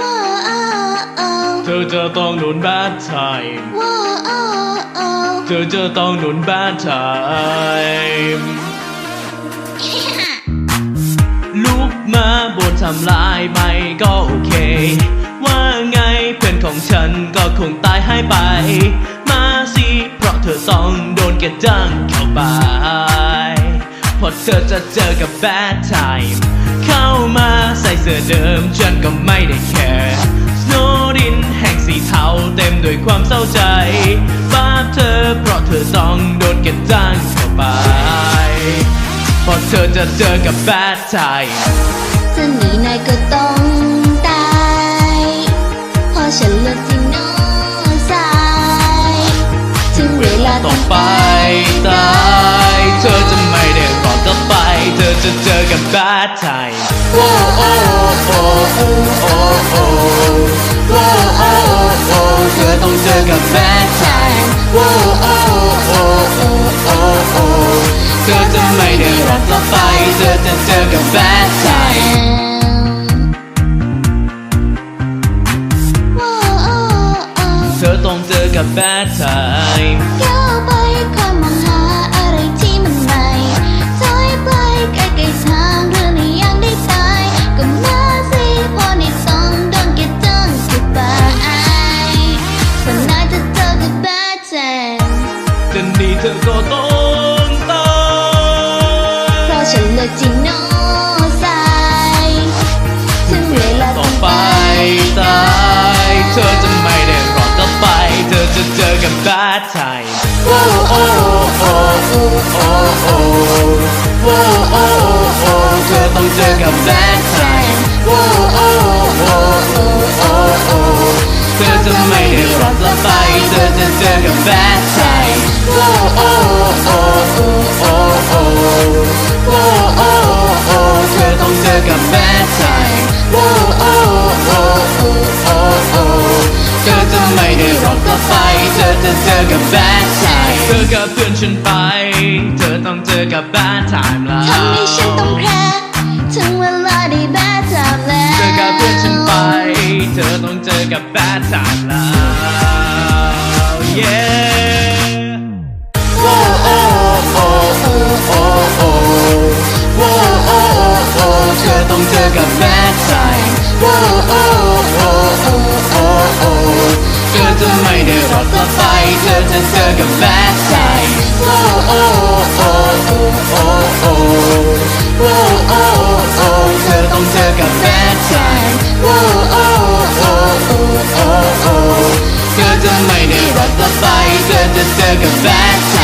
ว้าวเธอจะต้องหนุน bad time ว้าวเธอจะต้องหนุน bad time ลุกมาบททำลายไปก็โอเค ว่าไงเพื่อนของฉันก็คงตายหายไป มาสิเพราะเธอต้องโดนแกจ้างเข้าไปเพราะเธอจะเจอกับ bad time เข้ามาใส่เสื้อเดิมฉันก็ไม่ได้แคร์สโนดินแห่งสีเทาเต็มด้วยความเศร้าใจบาปเธอเพราะเธอต้องโดนแกจ้างเข้าไปเพราะเธอจะเจอกับ bad time จะหนีนายก็ต้องตายเพราะฉันเลือกที่โน้สายถึงเวลาต้ต้อองงไปไป จะเจอกับ bad time โอ้โอ้โอ้โอ้โอ้โอ้โอ้โอ้โอ้เธอต้องเจอกับ bad time โอ้โอ้โอ้โอ้โอ้โอ้เธอจะไม่ได้รอดต่อไป เธอจะเจอกับ bad time เธอต้องเจอกับ bad time ก้าวไปความมอ เธอก็ต้องตายเพราะฉันเลือกที่โน้สายถึงเวลาต้องไปตาย เธอจะไม่ได้รอดต่อไป เธอจะเจอกับ bad time โอ้โอ้โอ้โอ้โอ้โอ้โอ้โอ้โอ้เธอต้องเจอกับ bad time โอ้โอ้โอ้โอ้โอ้โอ้เธอจะไม่ได้รอดต่อไป เธอจะเจอกับ bad time โอ้โอ้ เธอต้องเจอกับ bad time โอ้โอ้โอ้โอ้โอ้โอ้เธอจะไม่ได้รอดต่อไป เธอจะเจอกับ bad time เธอกับเพื่อนฉันไป เธอต้องเจอกับ bad time แล้วทำให้ฉันต้องแพ้ถึงเวลาได้ bad time แล้ว เธอกับเพื่อนฉันไป เธอต้องเจอกับ bad time แล้ว โอ้โอ้โอ้โอ้โอ้โอ้เธอจะไม่ได้รอดต่อไปเธอจะเจอกับ bad time โอ้โอ้โอ้โอ้โอ้โอ้โอ้โอ้โอ้เธอต้องเจอกับ bad time โอ้โอ้โอ้โอ้โอ้โอ้เธอจะไม่ได้รอดต่อไปเธอจะเจอกับ bad time